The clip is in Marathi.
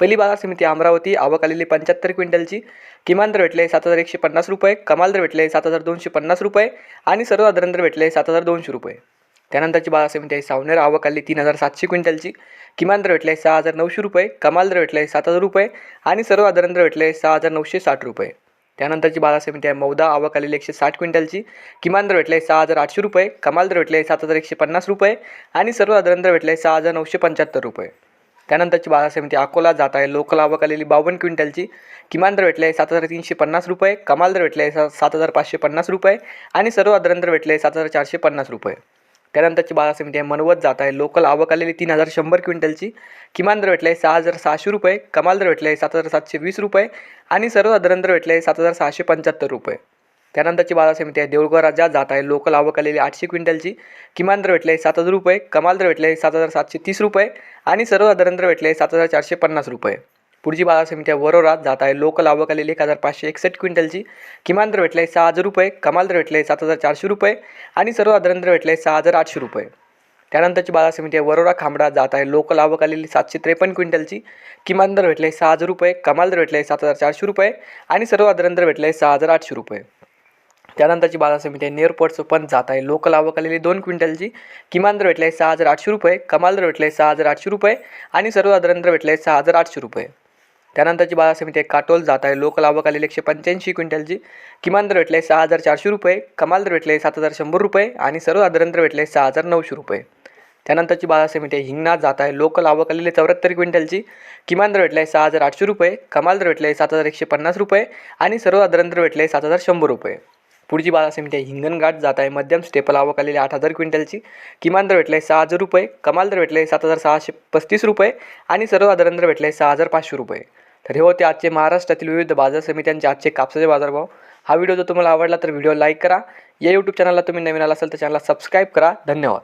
पहिली बाजार समिती अमरावती आवक आलेली पंच्याहत्तर क्विंटलची. किमान दर भेटले सात हजार एकशे पन्नास रुपये कमाल दर भेटले सात हजार दोनशे पन्नास रुपये आणि सर्वसाधारण दर भेटले सात हजार दोनशे रुपये. त्यानंतरची बाजार समिती आहे सावनेर आवक आली तीन हजार सातशे क्विंटलची. किमान दर भेटले सहा हजार नऊशे रुपये कमाल दर भेटले सात हजार रुपये आणि सर्वसाधारण दर भेटले सहा हजार नऊशे साठ रुपये. त्यानंतरची बाजार समिती आहे मौदा आवक आलेली एकशे साठ क्विंटलची. किमान दर भेटले सहा हजार आठशे रुपये कमाल दर भेटले सात हजार एकशे पन्नास रुपये आणि सर्वसाधारण दर भेटले सहा हजार नऊशे पंच्याहत्तर रुपये. त्यानंतरची बाजार समिती अकोला जात आहे. लोकल आवक आलेली बावन्न क्विंटलची किमान दर भेटले सात हजार तीनशे पन्नास रुपये कमाल दर भेटले सा सात हजार पाचशे पन्नास रुपये आणि सर्वसाधारण दर भेटले सात हजार चारशे पन्नास रुपये. त्यानंतरची बाजार समिती आहे मनवत जात आहे. लोकल आवक आलेली तीन हजार शंभर क्विंटलची किमान दर भेटले सहा हजार सहाशे रुपये कमाल दर भेटले सात हजार सातशे वीस रुपये आणि सर्वसाधारण दर भेटले सात हजार सहाशे पंच्याहत्तर रुपये. त्यानंतरची बाजार समिती आहे. देऊळगाव राज्यात जात आहे. लोकल आवक आलेली आठशे क्विंटलची. किमान दर भेटले सात हजार रुपये. कमाल दर भेटले सात हजार सातशे तीस रुपये. आणि सर्वसाधारण दर भेटले सात हजार चारशे पन्नास रुपये. पुढची बाजार समिती आहे. वरोरात जात आहे. लोकल आवक आलेली एक हजार पाचशे एकसष्ट क्विंटलची. किमान दर भेटले सहा हजार रुपये. कमाल दर भेटले सात हजार चारशे रुपये. आणि सर्वसाधारण दर भेटले सहा हजार आठशे रुपये. त्यानंतरची बाजार समिती आहे. वरोरा खांबडा जात आहे. लोकल आवक आलेली सातशे त्रेपन्न क्विंटलची. किमान दर भेटले सहा हजार रुपये. कमाल दर भेटले सात हजार चारशे रुपये. आणि सर्वसाधारण दर भेटले सहा हजार आठशे रुपये. त्यानंतरची बाजार समिती आहे. नेरपटचं पण जात आहे. लोकल आवक आलेली दोन क्विंटलची. किमान दर भेटले सहा हजार आठशे रुपये. कमाल दर भेटले सहा हजार आठशे रुपये. आणि सर्वसाधारण दर भेटले सहा हजार आठशे रुपये. त्यानंतरची बाजार समिती आहे. काटोल जात आहे. लोकल आवक आलेली एकशे पंच्याऐंशी क्विंटलची. किमान दर भेटले सहा हजार चारशे रुपये. कमाल दर भेटले सात हजार शंभर रुपये. आणि सर्वसाधारण दर भेटले सहा हजार नऊशे रुपये. त्यानंतरची बाजार समिती आहे. हिंगणा जात आहे. लोकल आवक आलेली चौऱ्याहत्तर क्विंटलची. किमान दर भेटले सहा हजार आठशे रुपये. कमाल दर भेटले सात हजार एकशे पन्नास रुपये. आणि सर्वसाधारण दर भेटले सात हजार शंभर रुपये. पुढची बाजार समिती आहे. हिंगणघाट जात आहे. मध्यम स्टेपल आवक आलेली आठ हजार क्विंटलची. किमान दर भेटले सहा हजार रुपये. कमाल दर भेटले सात हजार सहाशे पस्तीस रुपये. आणि सर्वसाधारण दर भेटले सहा हजार पाचशे रुपये. तर हे होते आजचे महाराष्ट्रातील विविध बाजार समित्यांचे आजचे कापसाचे बाजारभाव. हा व्हिडिओ जर तुम्हाला आवडला तर व्हिडिओ लाईक करा. या यूट्यूब चॅनलला तुम्ही नवीन आला असाल तर चॅनलला सबस्क्राईब करा. धन्यवाद.